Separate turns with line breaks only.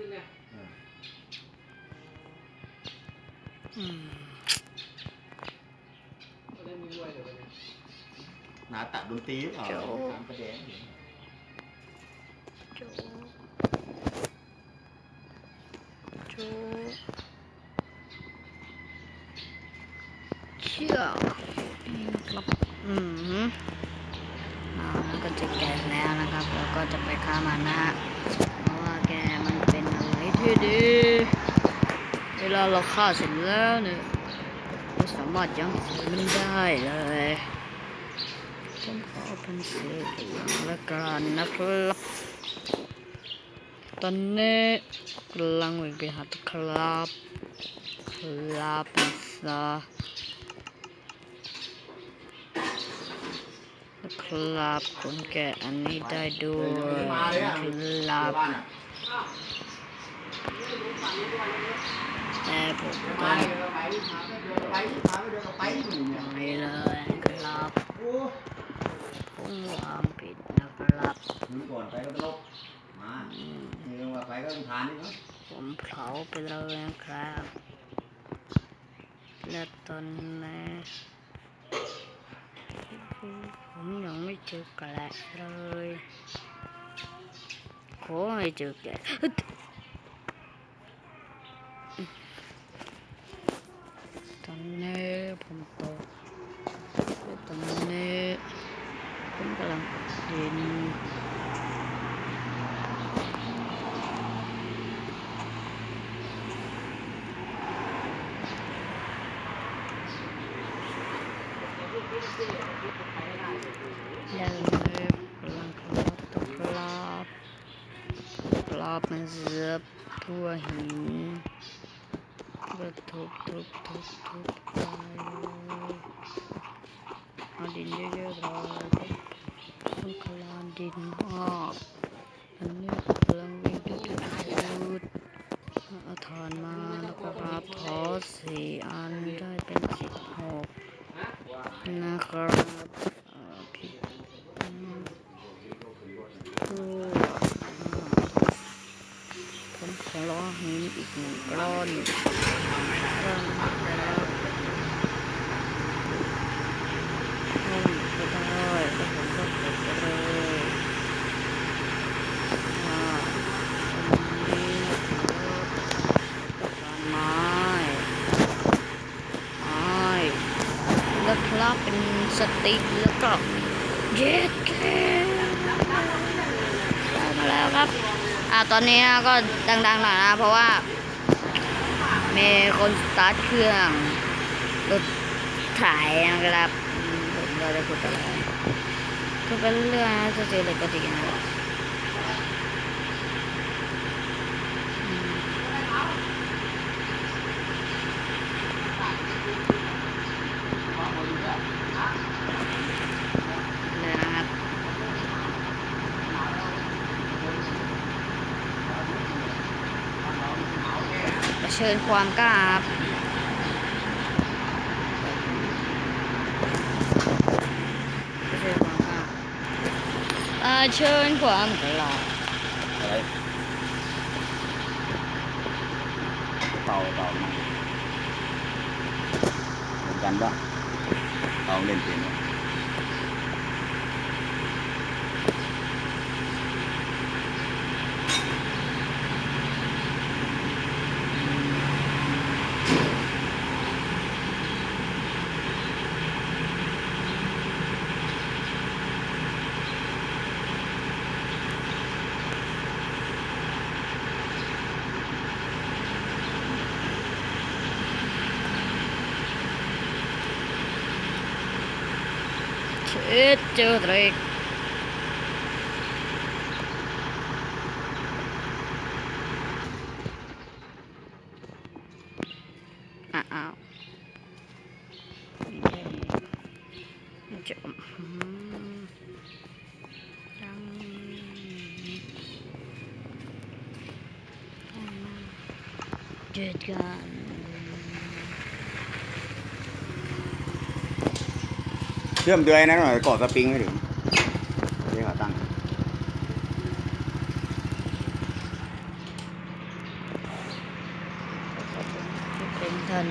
ขึ้นเนี่ย
เออ
อืม
ก็ได้มีรวยเดี๋ยวไปเนี่ย
หนาตัดดนตรีหรือเปล่าตามประเด็น
โจ๊กโจ๊กเชื่ออืมครับอืมอ่าก็จะแก่แล้วนะครับ แล้วก็จะไปฆ่ามันนะฮะ ที่ดีเวลาเราฆ่าเสร็จแล้วเนี่ยไม่สามารถยั้งชีมันได้เลยผมขอเป็นเสียอย่างละกันนะครับตอนนี้กำลังวิ่งไปหาตะครับครับเป็นซาครับคนแก่อันนี้ได้ด้วยครับ แต่ผมก็
ไปปพาไปเดินอยู่เนี่ย
ไม่เลยครับ
โอ้
ผมวางผิดนะครับ
ดูก่อนไปก็ลกมานี่ว่าไปก็ต้องทานนี่เนาะ
ผมเผาไปเลยนะครับและตอนนี้ผมยังไม่เจอแกะเลยขอให้เจอแกะตอนนี้ผมตกและตอนนี้ผมกำลังเดิน ยังกำลังขับตกปลาปลาเป็นเสือพัวหินก็ทุบทุบทุบทุบไปเอาดินเยอะๆเลยต้องคลานดินออกอันนี้กำลังวิ่งดุดดุดเอาถอนมาแล้วก็รับพอสี่อันได้เป็นสิบหก นะครับผมขอร้องหินอีกหนึ่งกล้อนก้อนแล้วห้องก็ได้แล้วผมก็เก็บไปเลยอ่าตรงนี้นะครับต้องการไม้ไม้ แล้วครับเป็นสติ๊กแล้วก็เย็ดแค่ได้มาแล้วครับ อ่าตอนนี้ก็ดังๆหน่อยนะ เพราะว่ามีคนสตาร์ทเครื่องรถถ่ายนะครับผมก็ได้พูดอะไรก็เป็นเรื่องจะเจออะไรก็ดีนะครับอืมเลยนะครับ เผ ชิญความกล้าบเชิญความกล้าเชิญความกล้า
อะไรเป่าเป่ามาเหมือนกันปะเป่าเล่นเป็นไหม
เชิดเจอ เชื่อ้วจะอืมเดื
อมด้วยนะหน่อยกอดสปริงไม่ถึงเรียกขาตั้ง